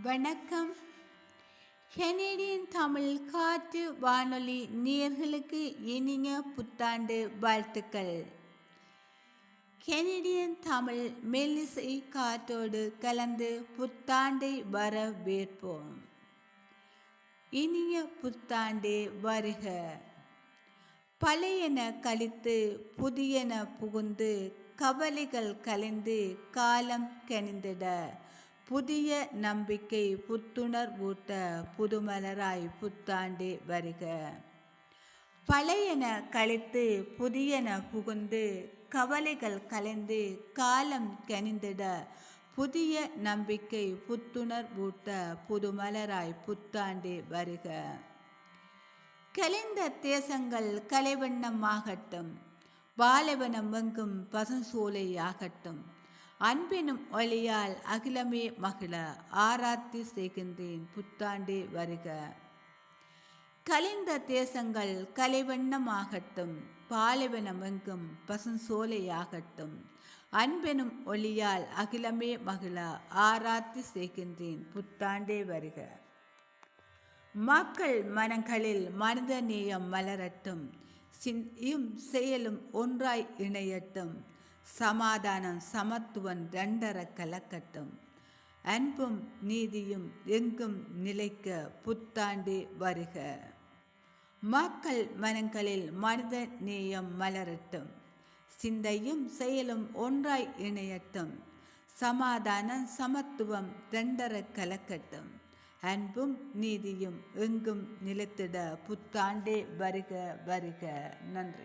வணக்கம். கெனடியன் தமிழ் காற்று வானொலி நேர்களுக்கு இனிய புத்தாண்டு வாழ்த்துக்கள். கெனடியன் தமிழ் மெல்லிசை காற்றோடு கலந்து புத்தாண்டை வரவேற்போம். இனிய புத்தாண்டு வருக. பழையன கழித்து புதியன புகுந்து கவலைகள் கலைந்து காலம் கனிந்திட. புதிய நம்பிக்கை புத்துணர்வூட்ட புதுமலராய் புத்தாண்டே வருக. பழையன கழித்து புதியன புகுந்து கவலைகள் கலைந்து காலம் கனிந்திட புதிய நம்பிக்கை புத்துணர்வூட்ட புதுமலராய் புத்தாண்டே வருக. கலைந்த தேசங்கள் கலைவண்ணமாகட்டும் பாலவனம் எங்கும் பசுசோலையாகட்டும் அன்பினும் ஒளியால் அகிலமே மகிழ ஆராத்தி செய்கின்றேன் புத்தாண்டே வருக. கலைந்த தேசங்கள் கலைவண்ணமாகட்டும் பாலைவனம் எங்கும் பசுசோலையாகட்டும் அன்பெனும் ஒளியால் அகிலமே மகிழ ஆராத்தி செய்கின்றேன் புத்தாண்டே வருக. மக்கள் மனங்களில் மனித நேயம் மலரட்டும் சிந்தியும் செயலும் ஒன்றாய் இணையட்டும். சமாதானம் சமத்துவம் ரெண்டர கலக்கட்டும். அன்பும் நீதியும் எங்கும் நிலைக்க புத்தாண்டு வருக. மக்கள் மனங்களில் மனித நேயம் மலரட்டும். சிந்தையும் செயலும் ஒன்றாய் இணையட்டும். சமாதானம் சமத்துவம் ரெண்டர கலக்கட்டும். அன்பும் நீதியும் எங்கும் நிலைத்திட புத்தாண்டே வருக வருக. நன்றி.